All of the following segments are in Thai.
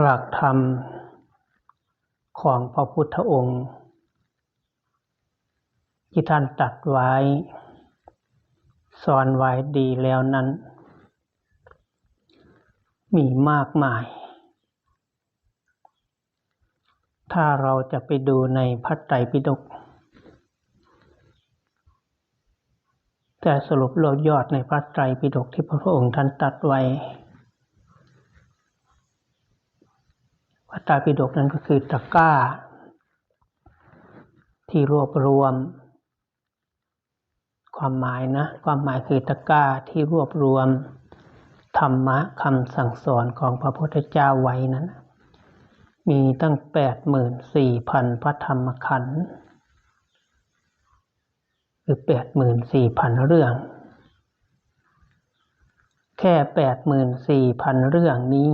หลักธรรมของพระพุทธองค์ ที่ท่านตัดไว้ สอนไว้ดีแล้วนั้น มีมากมาย ถ้าเราจะไปดูในพระไตรปิฎกแต่สรุปโลกยอดในพระไตรปิฎกที่พระองค์ท่านตัดไว้ พระไตรปิฎกนั้นก็คือตะกร้า ที่รวบรวม ความหมายนะ ความหมายคือตะกร้าที่รวบรวม ธรรมะคำสั่งสอนของพระพุทธเจ้าไว้นั้น มีตั้งแปดหมื่นสี่พันพระธรรมขันธ์คือแปดหมื่นสี่พันเรื่อง แค่แปดหมื่นสี่พันเรื่องนี้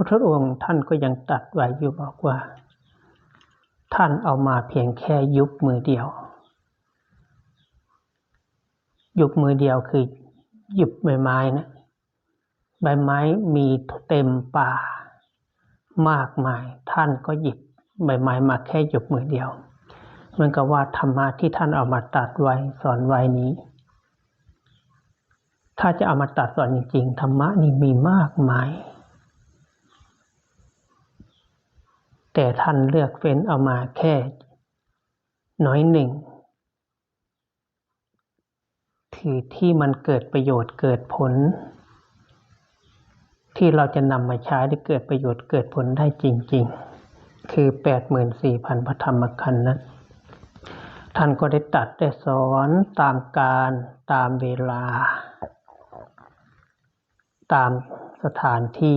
พระพุทธองค์ท่านก็ยังตัดไว้อยู่บอกว่า ท่านเอามาเพียงแค่ยุบมือเดียว ยุบมือเดียวคือหยิบใบไม้นะใบไม้มีเต็มป่า มากมาย ท่านก็หยิบใบไม้มาแค่หยุบมือเดียวเหมือนกับว่าธรรมะที่ท่านเอามาตัดไว้สอนไว้นี้ ถ้าจะเอามาตัดสอนจริงๆธรรมะนี่มีมากมาย แต่ท่านเลือกเฟ้นเอามาแค่ น้อยหนึ่งคือที่มันเกิดประโยชน์เกิดผล ที่เราจะนำมาใช้ได้เกิดประโยชน์เกิดผลได้จริง ๆ คือ 84,000 พระธรรมขันธ์นั้นท่านก็ได้ตัดได้สอนตามการตามเวลา ตามสถานที่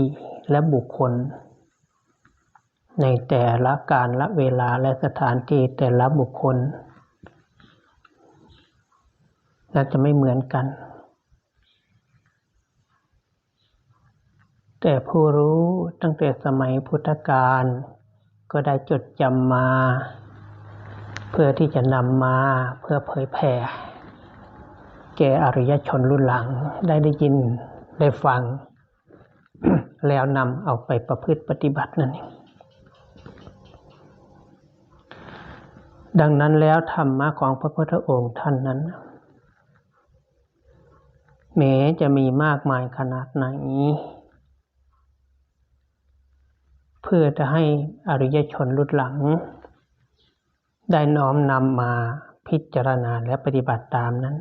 และบุคคล ในแต่ละการละเวลาและสถานที่แต่ละบุคคลน่าจะไม่เหมือนกัน แต่ผู้รู้ตั้งแต่สมัยพุทธกาลก็ได้จดจำมา เพื่อที่จะนำมาเพื่อเผยแผ่ แก่อริยชนรุ่นหลังได้ได้ยินได้ฟัง แล้วนำเอาไปประพฤติปฏิบัตินั่นเอง ดังนั้นแล้วธรรมะของพระพุทธองค์ท่านนั้นแม้จะมีมากมายขนาดไหน เพื่อจะให้อริยชนรุ่นหลัง ได้น้อมนำมาพิจารณาและปฏิบัติตามนั้น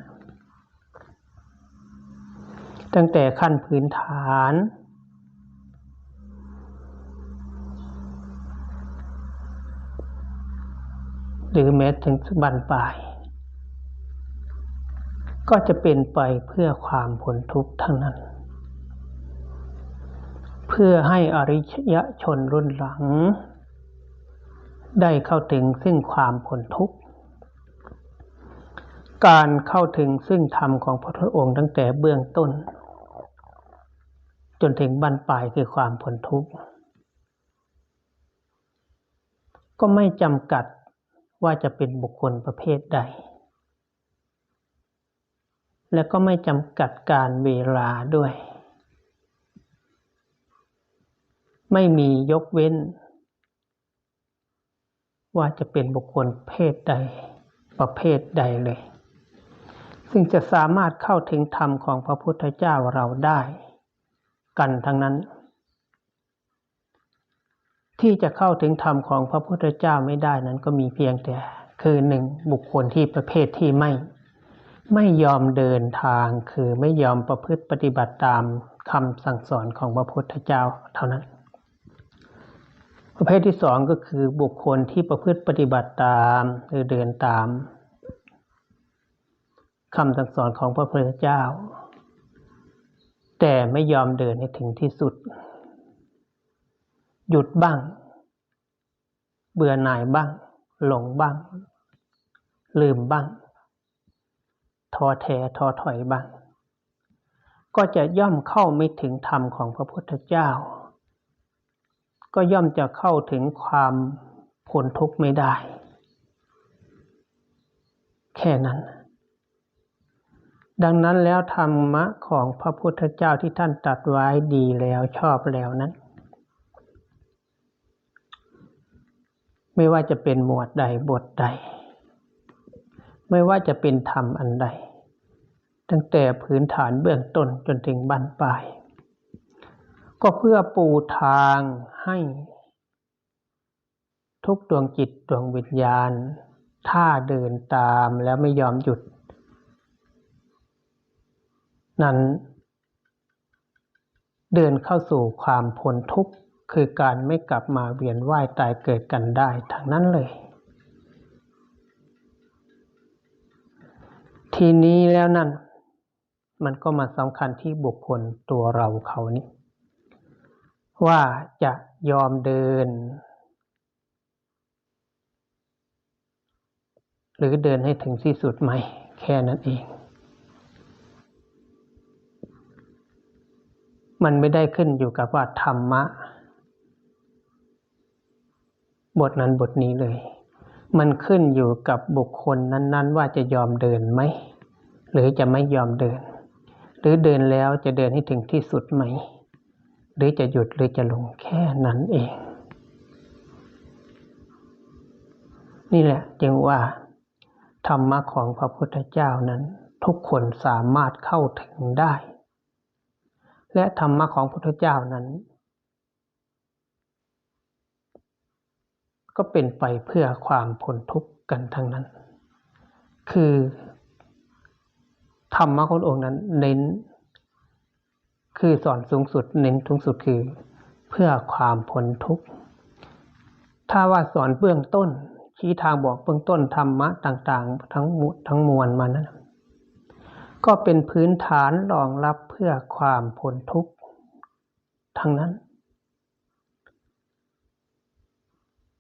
ตั้งแต่ขั้นพื้นฐาน หรือแม้ถึงบันปลาย ก็จะเป็นไปเพื่อความผลทุกข์ทั้งนั้น เพื่อให้อริยชนรุ่นหลัง ได้เข้าถึงซึ่งความพ้นทุกข์ การเข้าถึงซึ่งธรรมของพระพุทธองค์ตั้งแต่เบื้องต้น จนถึงบรรปลายคือความพ้นทุกข์ก็ไม่จำกัด ว่าจะเป็นบุคคลประเภทใด และก็ไม่จำกัดการเวลาด้วย ไม่มียกเว้น ว่าจะเป็นบุคคลเพศใด ประเภทใดเลย ซึ่งจะสามารถเข้าถึงธรรมของพระพุทธเจ้าเราได้ กันทั้งนั้น ที่จะเข้าถึงธรรมของพระพุทธเจ้าไม่ได้นั้นก็มีเพียงแต่ คือหนึ่งบุคคลที่ประเภทที่ไม่ ไม่ยอมเดินทางคือไม่ยอมประพฤติปฏิบัติตามคำสั่งสอนของพระพุทธเจ้าเท่านั้น ประเภทที่สองก็คือบุคคลที่ประพฤติปฏิบัติตามหรือเดินตามคำสั่งสอนของพระพุทธเจ้า แต่ไม่ยอมเดินให้ถึงที่สุด หยุดบ้าง เบื่อหน่ายบ้าง หลงบ้าง ลืมบ้างท้อแท้ท้อถอยบ้าง ก็จะย่อมเข้าไม่ถึงธรรมของพระพุทธเจ้า ก็ย่อมจะเข้าถึงความพ้นทุกข์ไม่ได้ดดังนั้นแล้วธรรมะของพระพุทธเจ้าที่ท่านตรัสไว้ดีแล้วชอบแล้วนั้น ไม่ว่าจะเป็นหมวดใดบทใด ไม่ว่าจะเป็นธรรมอันใด ตั้งแต่พื้นฐานเบื้องต้นจนถึงบั้นปลาย ก็เพื่อปูทางให้ ทุกดวงจิตดวงวิญญาณ ถ้าเดินตามแล้วไม่ยอมหยุด นั้น เดินเข้าสู่ความพ้นทุกข์ คือการไม่กลับมาเวียนว่ายตายเกิดกันได้ทั้งนั้นเลย ทีนี้แล้วนั่น มันก็มาสำคัญที่บุคคลตัวเราเขานี่ ว่าจะยอมเดิน หรือเดินให้ถึงที่สุดไหม แค่นั้นเองมันไม่ได้ขึ้นอยู่กับว่าธรรมะ บทนั้นบทนี้เลย มันขึ้นอยู่กับบุคคลนั้น ๆ ว่าจะยอมเดินไหม หรือจะไม่ยอมเดิน หรือเดินแล้วจะเดินให้ถึงที่สุดไหม หรือจะหยุดหรือจะลงแค่นั้นเอง นี่แหละจึงว่า ธรรมะของพระพุทธเจ้านั้น ทุกคนสามารถเข้าถึงได้ และธรรมะของพระพุทธเจ้านั้น ก็เป็นไปเพื่อความพ้นทุกข์กันทั้งนั้น คือธรรมะขององค์นั้นเน้น คือสอนสูงสุดเน้นสูงสุดคือเพื่อความพ้นทุกข์ ถ้าว่าสอนเบื้องต้น ชี้ทางบอกเบื้องต้นธรรมะต่างๆ ทั้งหมดทั้งมวลมานั้นก็เป็นพื้นฐานรองรับเพื่อความพ้นทุกข์ทั้งนั้น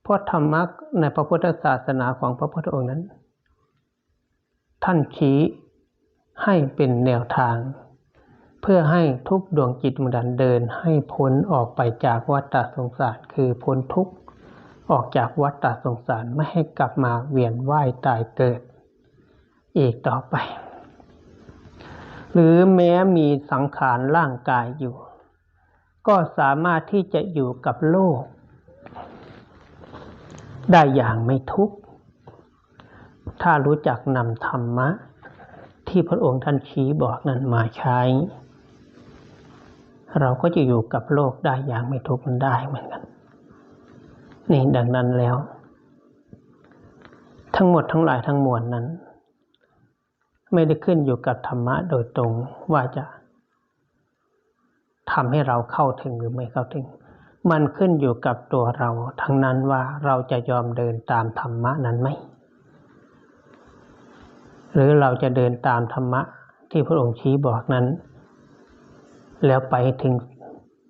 เพราะธรรมะในพระพุทธศาสนาของพระพุทธองค์นั้น ท่านชี้ให้เป็นแนวทาง เพื่อให้ทุกดวงจิตมุดันเดินให้พ้นออกไปจากวัฏฏสงสารคือพ้นทุกข์ออกจากวัฏฏสงสารไม่ให้กลับมาเวียนว่ายตายเกิด อีกต่อไป หรือแม้มีสังขารร่างกายอยู่ ก็สามารถที่จะอยู่กับโลก ได้อย่างไม่ทุกข์ ถ้ารู้จักนำธรรมะ ที่พระองค์ท่านชี้บอกนั้นมาใช้ เราก็จะอยู่กับโลกได้อย่างไม่ทุกข์มันได้เหมือนกัน นี่ดังนั้นแล้ว ทั้งหมดทั้งหลายทั้งมวลนั้น ไม่ได้ขึ้นอยู่กับธรรมะโดยตรงว่าจะทำให้เราเข้าถึงหรือไม่เข้าถึง มันขึ้นอยู่กับตัวเรา ทั้งนั้นว่าเราจะยอมเดินตามธรรมะนั้นไหม หรือเราจะเดินตามธรรมะที่พระองค์ชี้บอกนั้น แล้วไปถึง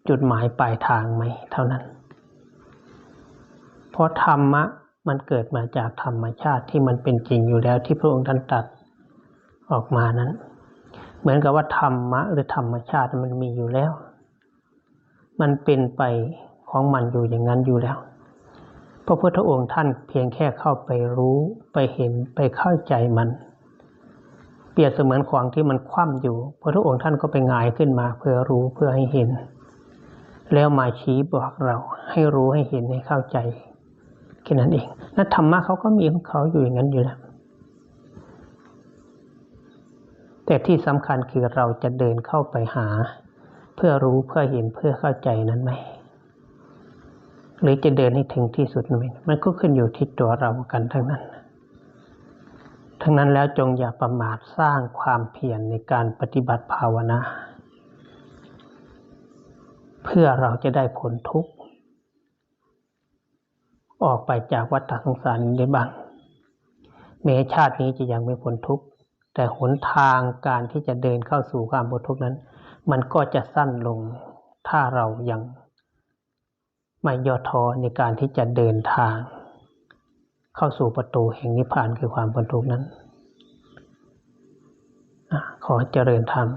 จุดหมายปลายทางไหมเท่านั้น เพราะธรรมะมันเกิดมาจากธรรมชาติที่มันเป็นจริงอยู่แล้วที่พระองค์ท่านตรัสออกมานั้น เหมือนกับว่าธรรมะหรือธรรมชาติมันมีอยู่แล้ว มันเป็นไปของมันอยู่อย่างนั้นอยู่แล้ว พระพุทธองค์ท่านเพียงแค่เข้าไปรู้ไปเห็นไปเข้าใจมัน เปรียบเสมือนของที่มันคว่ำอยู่ พระพุทธองค์ท่านก็ไปงายขึ้นมาเพื่อรู้เพื่อให้เห็น แล้วมาชี้บอกเราให้รู้ให้เห็นให้เข้าใจแค่นั้นเองนั่นธรรมะเขาก็มีของเขาอยู่อย่างนั้นอยู่แล้วแต่ที่สำคัญคือเราจะเดินเข้าไปหา เพื่อรู้เพื่อเห็นเพื่อเข้าใจนั้นไหมหรือจะเดินให้ถึงที่สุดไหมมันก็ขึ้นอยู่ที่ตัวเรากันทั้งนั้น ทั้งนั้นแล้วจงอย่าประมาทสร้างความเพียรในการปฏิบัติภาวนาเพื่อเราจะได้ผลทุกข์ออกไปจากวัฏสงสารได้บ้างแม้ชาตินี้จะยังไม่พ้นทุกข์แต่หนทางการที่จะเดินเข้าสู่ความพ้นทุกข์นั้น มันก็จะสั้นลง ถ้าเรายังไม่ย่อท้อในการที่จะเดินทาง เข้าสู่ประตูแห่งนิพพานคือความพ้นทุกข์นั้น ขอเจริญธรรม